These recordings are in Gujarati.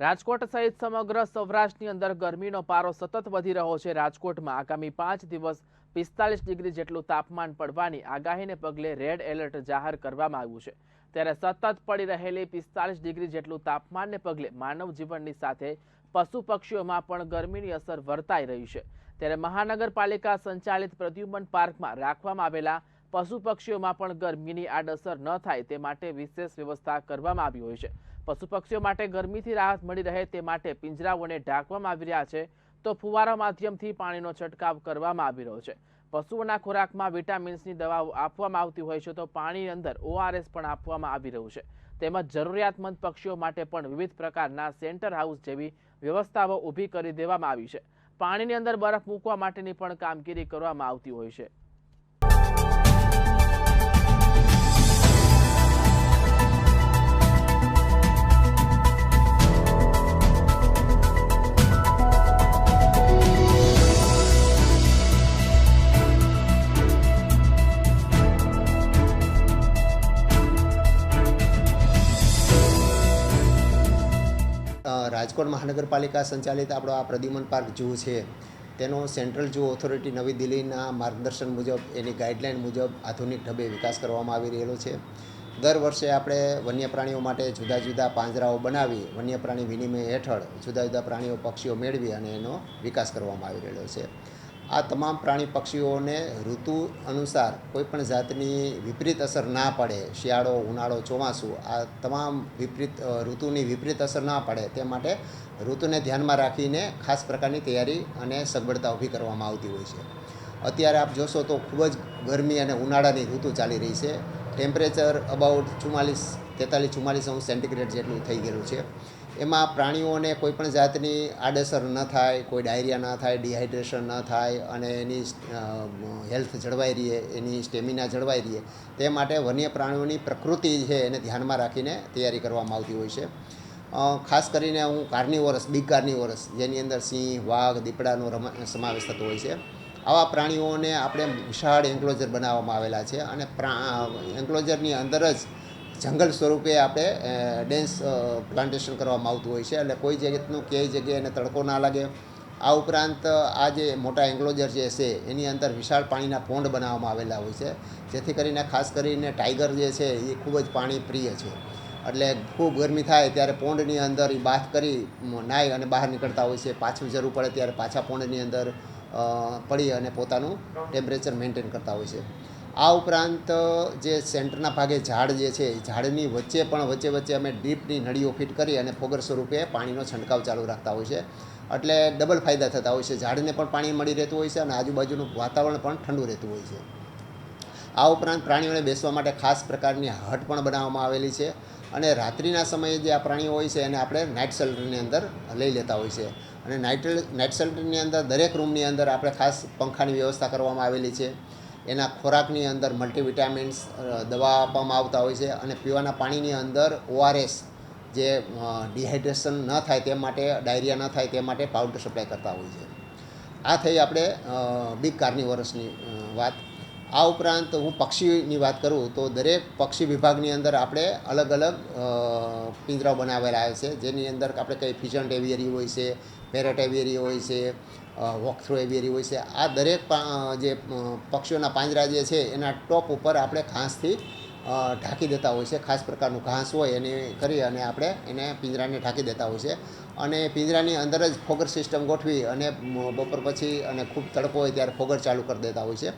રાજકોટ સહિત સમગ્ર સૌરાષ્ટ્રની અંદર ગરમીનો પારો સતત વધી રહ્યો છે. રાજકોટમાં આગામી પાંચ દિવસ પિસ્તાલીસ ડિગ્રી જેટલું તાપમાન પડવાની આગાહીને પગલે રેડ એલર્ટ જાહેર કરવામાં આવ્યું છે. ત્યારે સતત પડી રહેલી પિસ્તાલીસ ડિગ્રી જેટલું તાપમાનને પગલે માનવ જીવનની સાથે પશુ પક્ષીઓમાં પણ ગરમીની અસર વર્તાઈ રહી છે. ત્યારે મહાનગરપાલિકા સંચાલિત પ્રદ્યુમન પાર્કમાં રાખવામાં આવેલા પશુ પક્ષીઓમાં પણ ગરમીની આડઅસર ન થાય તે માટે વિશેષ વ્યવસ્થા કરવામાં આવી હોય છે. પશુ પક્ષીઓ માટે ગરમીથી રાહત મળી રહે તે માટે પિંજરાઓને ઢાંકવામાં આવી રહ્યા છે તો ફુવારા માધ્યમથી પાણીનો છંટકાવ કરવામાં આવી રહ્યો છે. પશુઓના ખોરાકમાં વિટામિન્સની દવાઓ આપવામાં આવતી હોય છે તો પાણીની અંદર ઓઆરએસ પણ આપવામાં આવી રહ્યું છે. તેમજ જરૂરિયાતમંદ પક્ષીઓ માટે પણ વિવિધ પ્રકારના સેન્ટર હાઉસ જેવી વ્યવસ્થાઓ ઊભી કરી દેવામાં આવી છે. પાણીની અંદર બરફ મૂકવા માટેની પણ કામગીરી કરવામાં આવતી હોય છે. રાજકોટ મહાનગરપાલિકા સંચાલિત આપણો આ પ્રદ્યુમન પાર્ક જૂ છે, તેનો સેન્ટ્રલ જૂ ઓથોરિટી નવી દિલ્હીના માર્ગદર્શન મુજબ, એની ગાઈડલાઇન મુજબ આધુનિક ઢબે વિકાસ કરવામાં આવી રહેલો છે. દર વર્ષે આપણે વન્ય પ્રાણીઓ માટે જુદા જુદા પાંજરાઓ બનાવી વન્ય પ્રાણી વિનિમય હેઠળ જુદા જુદા પ્રાણીઓ પક્ષીઓ મેળવી અને એનો વિકાસ કરવામાં આવી રહેલો છે. આ તમામ પ્રાણી પક્ષીઓને ઋતુ અનુસાર કોઈપણ જાતની વિપરીત અસર ના પડે, શિયાળો, ઉનાળો, ચોમાસું, આ તમામ વિપરીત ઋતુની વિપરીત અસર ના પડે, તે માટે ઋતુને ધ્યાનમાં રાખીને ખાસ પ્રકારની તૈયારી અને સગવડતા ઊભી કરવામાં આવતી હોય છે. અત્યારે આપ જોશો તો ખૂબ જ ગરમી અને ઉનાળાની ઋતુ ચાલી રહી છે. ટેમ્પરેચર અબાઉટ ચુમ્માલીસ, તેતાલીસ, ચુમ્માલીસ અંશ સેન્ટીગ્રેડ જેટલું થઈ ગયેલું છે. એમાં પ્રાણીઓને કોઈપણ જાતની આડઅસર ન થાય, કોઈ ડાયરિયા ન થાય, ડિહાઇડ્રેશન ન થાય અને એની હેલ્થ જળવાઈ રહે, એની સ્ટેમિના જળવાઈ રહે, તે માટે વન્ય પ્રાણીઓની પ્રકૃતિ છે એને ધ્યાનમાં રાખીને તૈયારી કરવામાં આવતી હોય છે. ખાસ કરીને હું કાર્નિવોરસ, બિગ કાર્નિવોરસ, જેની અંદર સિંહ, વાઘ, દીપડાનો સમાવેશ થતો હોય છે. આવા પ્રાણીઓને આપણે વિશાળ એન્ક્લોઝર બનાવવામાં આવેલા છે અને એન્ક્લોઝરની અંદર જ જંગલ સ્વરૂપે આપણે ડેન્સ પ્લાન્ટેશન કરવામાં આવતું હોય છે. એટલે કોઈ જગ્યાનું ક્યાંય જગ્યાએ એને તડકો ના લાગે. આ ઉપરાંત, આ જે મોટા એન્ક્લોઝર જે છે, એની અંદર વિશાળ પાણીના પોન્ડ બનાવવામાં આવેલા હોય છે. જેથી કરીને ખાસ કરીને ટાઈગર જે છે, એ ખૂબ જ પાણી પ્રિય છે. એટલે ખૂબ ગરમી થાય ત્યારે પોન્ડની અંદર એ બાથ કરી નાહી અને બહાર નીકળતા હોય છે. પાછું જરૂર પડે ત્યારે પાછા પોન્ડની અંદર પડી અને પોતાનું ટેમ્પરેચર મેન્ટેન કરતા હોય છે. આ ઉપરાંત, જે સેન્ટરના ભાગે ઝાડ જે છે ઝાડની વચ્ચે પણ વચ્ચે વચ્ચે અમે ડીપની નળીઓ ફિટ કરી અને ફોગર સ્વરૂપે પાણીનો છંટકાવ ચાલુ રાખતા હોય છે. એટલે ડબલ ફાયદા થતા હોય છે. ઝાડને પણ પાણી મળી રહેતું હોય છે અને આજુબાજુનું વાતાવરણ પણ ઠંડુ રહેતું હોય છે. આ ઉપરાંત પ્રાણીઓને બેસવા માટે ખાસ પ્રકારની હટ પણ બનાવવામાં આવેલી છે અને રાત્રિના સમયે જે આ પ્રાણીઓ હોય છે એને આપણે નાઇટ શેલ્ટરની અંદર લઈ લેતા હોય છે. અને નાઇટ નાઇટ શેલ્ટરની અંદર દરેક રૂમની અંદર આપણે ખાસ પંખાની વ્યવસ્થા કરવામાં આવેલી છે. એના ખોરાકની અંદર મલ્ટીવિટામિન્સ દવા આપવામાં આવતા હોય છે અને પીવાના પાણીની અંદર ઓઆરએસ જે ડિહાઇડ્રેશન ન થાય તે માટે, ડાયરિયા ન થાય તે માટે પાવડર સપ્લાય કરતા હોય છે. આ થઈ આપણે બિગ કાર્નિવરસની વાત. આ ઉપરાંત હું પક્ષીની વાત કરું તો દરેક પક્ષી વિભાગની અંદર આપણે અલગ અલગ પિંજરાઓ બનાવેલા છે. જેની અંદર આપણે કંઈ ફિશન્ટ એવિયરી હોય છે પેરેટ એવિયરી હોય છે વોક થ્રો એવિયરી હોય છે. આ દરેક જે પક્ષીઓના પાંજરા જે છે એના ટોપ ઉપર આપણે ઘાસથી અ, ઢાંકી દેતા હોય છે. ખાસ પ્રકારનું ઘાસ હોય એને કરી અને આપણે એને પિંજરાને ઢાંકી દેતા હોય છે. અને પિંજરાની અંદર જ ફોગર સિસ્ટમ ગોઠવી અને બપોર પછી અને ખૂબ તડકો હોય ત્યારે ફોગર ચાલુ કરી દેતા હોય છે.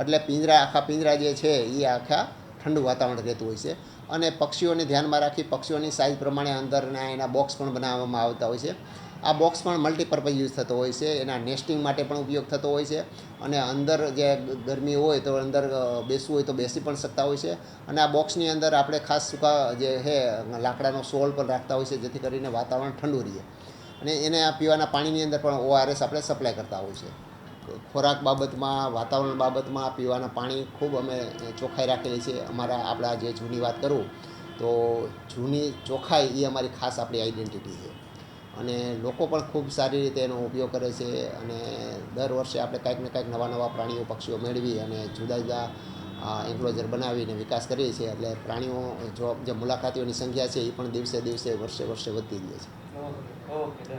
એટલે પિંજરા, આખા પિંજરા જે છે એ આખા ઠંડુ વાતાવરણ રહેતું હોય છે. અને પક્ષીઓને ધ્યાનમાં રાખી પક્ષીઓની સાઇઝ પ્રમાણે અંદરના એના બોક્સ પણ બનાવવામાં આવતા હોય છે. આ બોક્સ પણ મલ્ટીપર્પઝ યુઝ થતો હોય છે. એના નેસ્ટિંગ માટે પણ ઉપયોગ થતો હોય છે. અને અંદર જે ગરમી હોય તો અંદર બેસવું હોય તો બેસી પણ શકતા હોય છે. અને આ બોક્સની અંદર આપણે ખાસ સૂકા જે છે લાકડાનો સોલ પણ રાખતા હોય છે, જેથી કરીને વાતાવરણ ઠંડુ રહે. અને એને આ પીવાના પાણીની અંદર પણ ઓઆરએસ આપણે સપ્લાય કરતા હોય છે. ખોરાક બાબતમાં, વાતાવરણ બાબતમાં પીવાના પાણી ખૂબ અમે ચોખ્ખાઈ રાખેલી છે. અમારા આપણા જે જૂની વાત કરું, તો જૂની ચોખ્ખાઈ એ અમારી ખાસ આપણી આઈડેન્ટિટી છે. અને લોકો પણ ખૂબ સારી રીતે એનો ઉપયોગ કરે છે અને દર વર્ષે આપણે કાંઈક ને કાંઈક નવા નવા પ્રાણીઓ, પક્ષીઓ મેળવી અને જુદા જુદા એન્ક્લોઝર બનાવીને વિકાસ કરીએ છીએ. એટલે પ્રાણીઓ જો, જે મુલાકાતીઓની સંખ્યા છે એ પણ દિવસે દિવસે, વર્ષે વર્ષે વધતી જાય છે. ઓકે